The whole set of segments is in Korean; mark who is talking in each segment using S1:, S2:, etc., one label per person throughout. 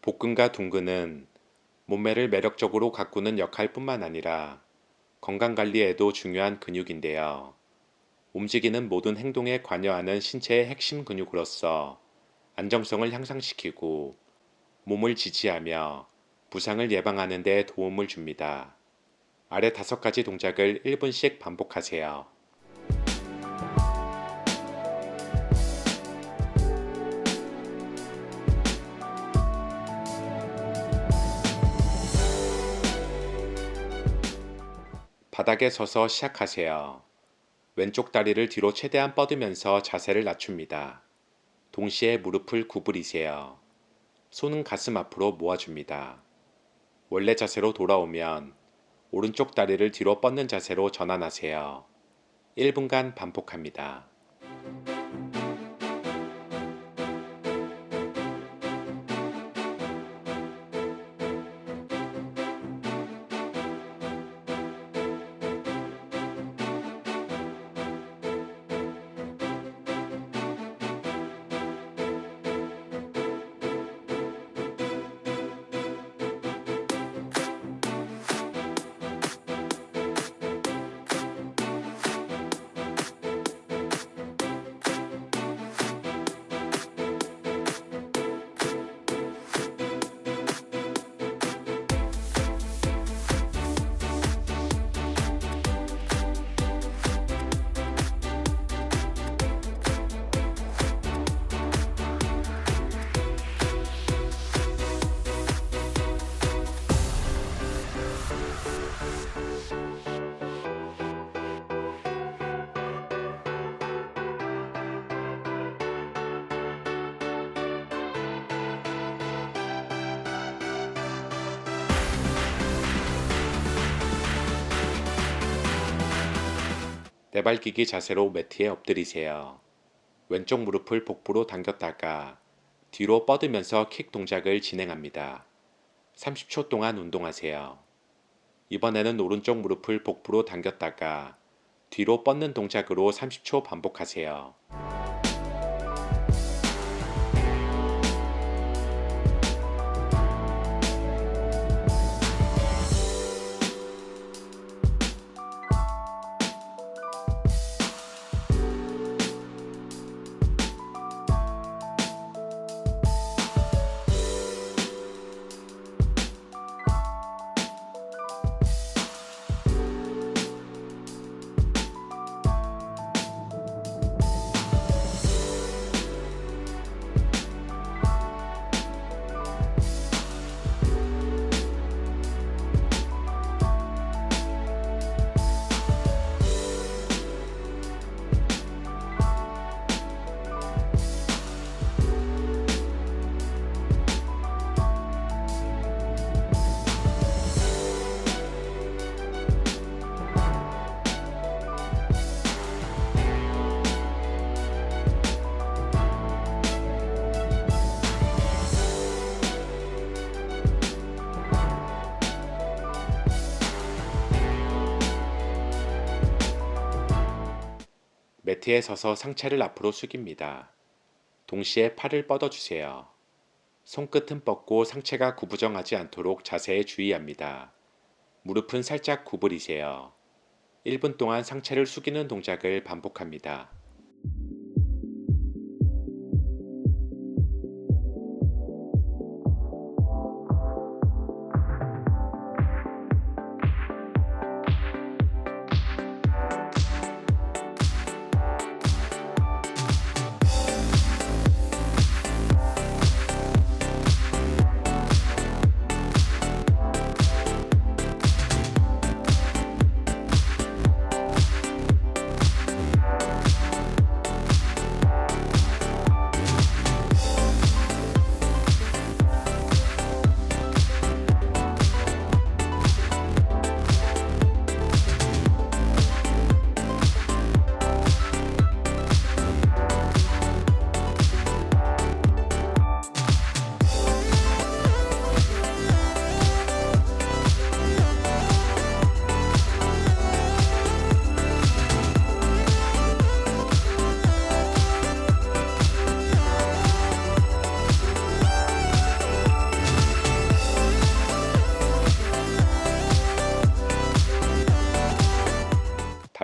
S1: 복근과 둔근은 몸매를 매력적으로 가꾸는 역할뿐만 아니라 건강 관리에도 중요한 근육인데요. 움직이는 모든 행동에 관여하는 신체의 핵심 근육으로서 안정성을 향상시키고 몸을 지지하며 부상을 예방하는 데 도움을 줍니다. 아래 다섯 가지 동작을 1분씩 반복하세요. 바닥에 서서 시작하세요. 왼쪽 다리를 뒤로 최대한 뻗으면서 자세를 낮춥니다. 동시에 무릎을 구부리세요. 손은 가슴 앞으로 모아줍니다. 원래 자세로 돌아오면 오른쪽 다리를 뒤로 뻗는 자세로 전환하세요. 1분간 반복합니다. 내발기기 자세로 매트에 엎드리세요. 왼쪽 무릎을 복부로 당겼다가 뒤로 뻗으면서 킥 동작을 진행합니다. 30초 동안 운동하세요. 이번에는 오른쪽 무릎을 복부로 당겼다가 뒤로 뻗는 동작으로 30초 반복하세요. 매트에 서서 상체를 앞으로 숙입니다. 동시에 팔을 뻗어주세요. 손끝은 뻗고 상체가 구부정하지 않도록 자세에 주의합니다. 무릎은 살짝 구부리세요. 1분 동안 상체를 숙이는 동작을 반복합니다.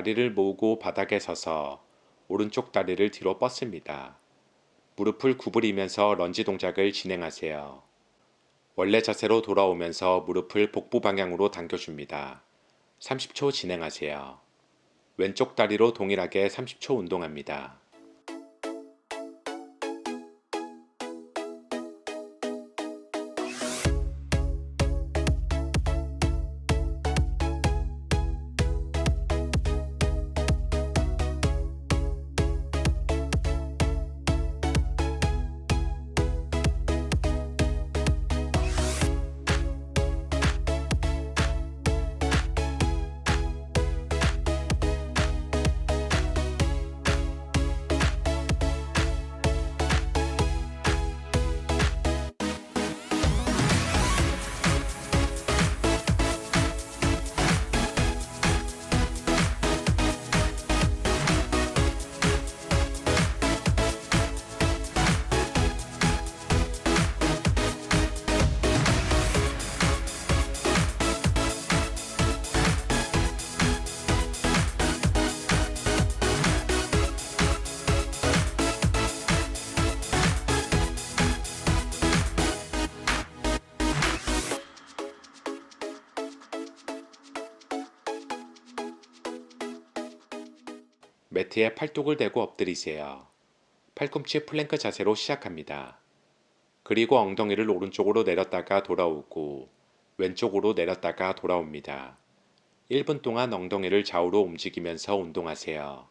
S1: 다리를 모으고 바닥에 서서 오른쪽 다리를 뒤로 뻗습니다. 무릎을 구부리면서 런지 동작을 진행하세요. 원래 자세로 돌아오면서 무릎을 복부 방향으로 당겨줍니다. 30초 진행하세요. 왼쪽 다리로 동일하게 30초 운동합니다. 매트에 팔뚝을 대고 엎드리세요. 팔꿈치 플랭크 자세로 시작합니다. 그리고 엉덩이를 오른쪽으로 내렸다가 돌아오고 왼쪽으로 내렸다가 돌아옵니다. 1분 동안 엉덩이를 좌우로 움직이면서 운동하세요.